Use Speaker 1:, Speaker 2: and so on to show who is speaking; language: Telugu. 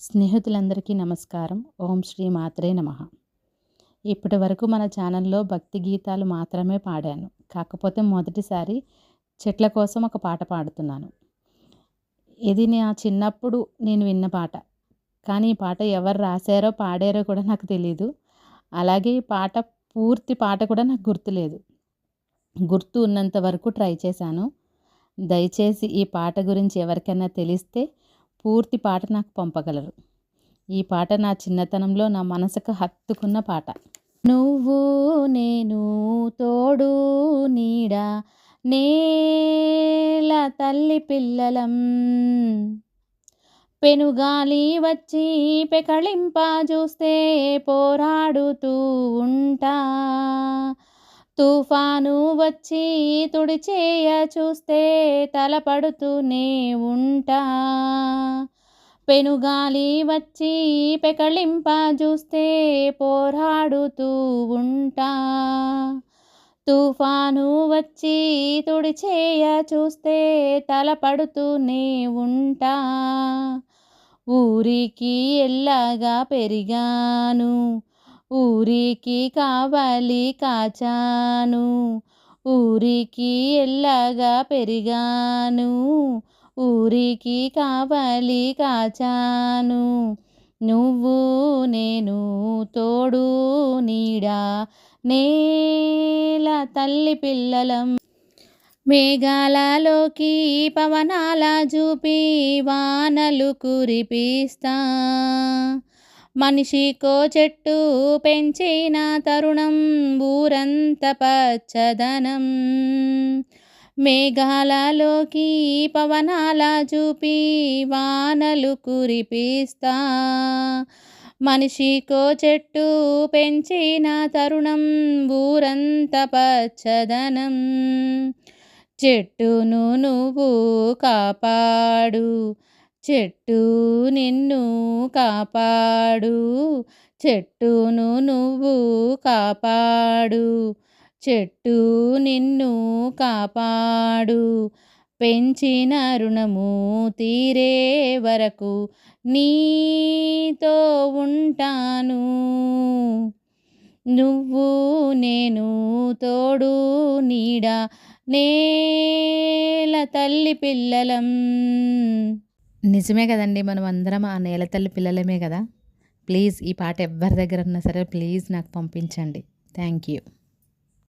Speaker 1: స్నేహితులందరికీ నమస్కారం. ఓం శ్రీ మాత్రే నమ. ఇప్పటి వరకు మన ఛానల్లో భక్తి గీతాలు మాత్రమే పాడాను. కాకపోతే మొదటిసారి చెట్ల కోసం ఒక పాట పాడుతున్నాను. ఇది నా చిన్నప్పుడు నేను విన్న పాట. కానీ ఈ పాట ఎవరు రాశారో పాడారో కూడా నాకు తెలీదు. అలాగే ఈ పాట పూర్తి పాట కూడా నాకు గుర్తులేదు. గుర్తు ఉన్నంత వరకు ట్రై చేశాను. దయచేసి ఈ పాట గురించి ఎవరికైనా తెలిస్తే పూర్తి పాట నాకు పంపగలరు. ఈ పాట నా చిన్నతనంలో నా మనసుకు హత్తుకున్న పాట. నువ్వు నేను తోడు నీడ నేల తల్లి పిల్లలం. పెనుగాలి వచ్చి పెకళింప చూస్తే పోరాడుతూ తుఫాను వచ్చి తుడిచేయ చూస్తే తలపడుతూనే ఉంటా. పెనుగాలి వచ్చి పెకళింప చూస్తే పోరాడుతూ ఉంటా. తుఫాను వచ్చి తుడిచేయ చూస్తే తలపడుతూనే ఉంటా. ఊరికి ఎల్లగా పెరిగాను. ఊరికి కావాలి కాచాను ఊరికి ఎల్లగా పెరిగాను ఊరికి కావాలి కాచాను. నువ్వు నేను తోడు నీడా నేల తల్లి పిల్లలం. మేఘాలలోకి పవనాల చూపి వానలు కురిపిస్తా. మనిషికో చెట్టు పెంచిన తరుణం ఊరంత పచ్చదనం. మేఘాలలోకి పవనాల చూపి వానలు కురిపిస్తా. మనిషికో చెట్టు పెంచిన తరుణం ఊరంత పచ్చదనం. చెట్టును నువ్వు కాపాడు చెట్టు నిన్ను కాపాడు. చెట్టును నువ్వు కాపాడు. చెట్టు నిన్ను కాపాడు. పెంచిన రుణము తీరే వరకు నీతో ఉంటాను. నువ్వు నేను తోడు నీడ నేల తల్లి పిల్లలం. నిజమే కదండి మనం అందరం ఆ నేల తల్లి పిల్లలమే కదా. ప్లీజ్ ఈ పాట ఎవరి దగ్గర ఉన్నా సరే ప్లీజ్ నాకు పంపించండి. Thank you.